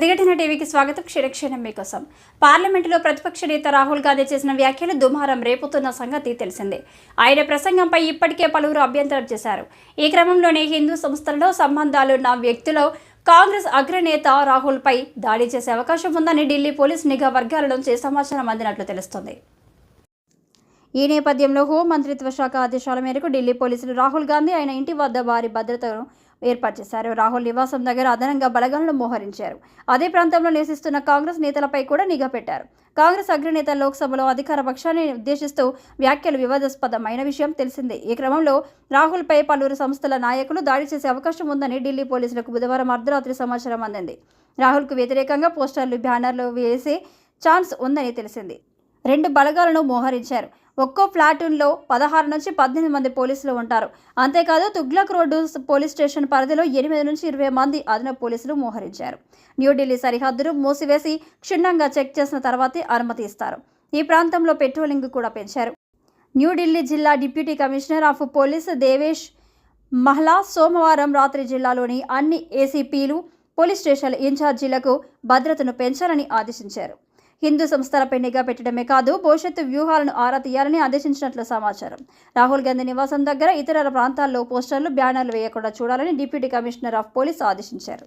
ప్రతిఘటన టీవీకి స్వాగతం. క్షీరక్షణం మీకోసం. పార్లమెంటులో ప్రతిపక్ష నేత రాహుల్ గాంధీ చేసిన వ్యాఖ్యలు దుమారం రేపుతున్న సంగతి తెలిసిందే. ఆయన ప్రసంగంపై ఇప్పటికే పలువురు అభ్యంతరం చేశారు. ఈ క్రమంలోనే హిందూ సంస్థలలో సంబంధాలున్న వ్యక్తులు కాంగ్రెస్ అగ్రనేత రాహుల్పై దాడి చేసే అవకాశం ఉందని ఢిల్లీ పోలీస్ నిఘా వర్గాల నుంచి సమాచారం అందినట్లు తెలుస్తోంది. ఈ నేపథ్యంలో హోం మంత్రిత్వ శాఖ ఆదేశాల మేరకు ఢిల్లీ పోలీసులు రాహుల్ గాంధీ ఆయన ఇంటి వద్ద భారీ భద్రతను ఏర్పాటు చేశారు. రాహుల్ నివాసం దగ్గర అదనంగా బలగాలను మోహరించారు. అదే ప్రాంతంలో నివసిస్తున్న కాంగ్రెస్ నేతలపై కూడా నిఘా పెట్టారు. కాంగ్రెస్ అగ్రనేత లోక్సభలో అధికార పక్షాన్ని ఉద్దేశిస్తూ వ్యాఖ్యలు వివాదాస్పదమైన విషయం తెలిసిందే. ఈ క్రమంలో రాహుల్పై పలువురు సంస్థల నాయకులు దాడి చేసే అవకాశం ఉందని ఢిల్లీ పోలీసులకు బుధవారం అర్ధరాత్రి సమాచారం అందింది. రాహుల్కు వ్యతిరేకంగా పోస్టర్లు బ్యానర్లు వేసే ఛాన్స్ ఉందని తెలిసింది. రెండు బలగాలను మోహరించారు. ఒక్కో ప్లాటూన్లో పదహారు నుంచి పద్దెనిమిది మంది పోలీసులు ఉంటారు. అంతేకాదు తుగ్లక్ రోడ్డు పోలీస్ స్టేషన్ పరిధిలో ఎనిమిది నుంచి ఇరవై మంది అదనపు పోలీసులు మోహరించారు. న్యూఢిల్లీ సరిహద్దును మూసివేసి క్షుణ్ణంగా చెక్ చేసిన తర్వాతే అనుమతి ఇస్తారు. ఈ ప్రాంతంలో పెట్రోలింగ్ కూడా పెంచారు. న్యూఢిల్లీ జిల్లా deputy commissioner of police Devesh Mahla సోమవారం రాత్రి జిల్లాలోని అన్ని ఏసీపీలు పోలీస్ స్టేషన్ల ఇన్ఛార్జీలకు భద్రతను పెంచాలని ఆదేశించారు. హిందూ సంస్థలపై నిఘా పెట్టడమే కాదు భవిష్యత్తు వ్యూహాలను ఆరా తీయాలని ఆదేశించినట్లు సమాచారం. రాహుల్ గాంధీ నివాసం దగ్గర ఇతర ప్రాంతాల్లో పోస్టర్లు బ్యానర్లు వేయకుండా చూడాలని డిప్యూటీ కమిషనర్ ఆఫ్ పోలీస్ ఆదేశించారు.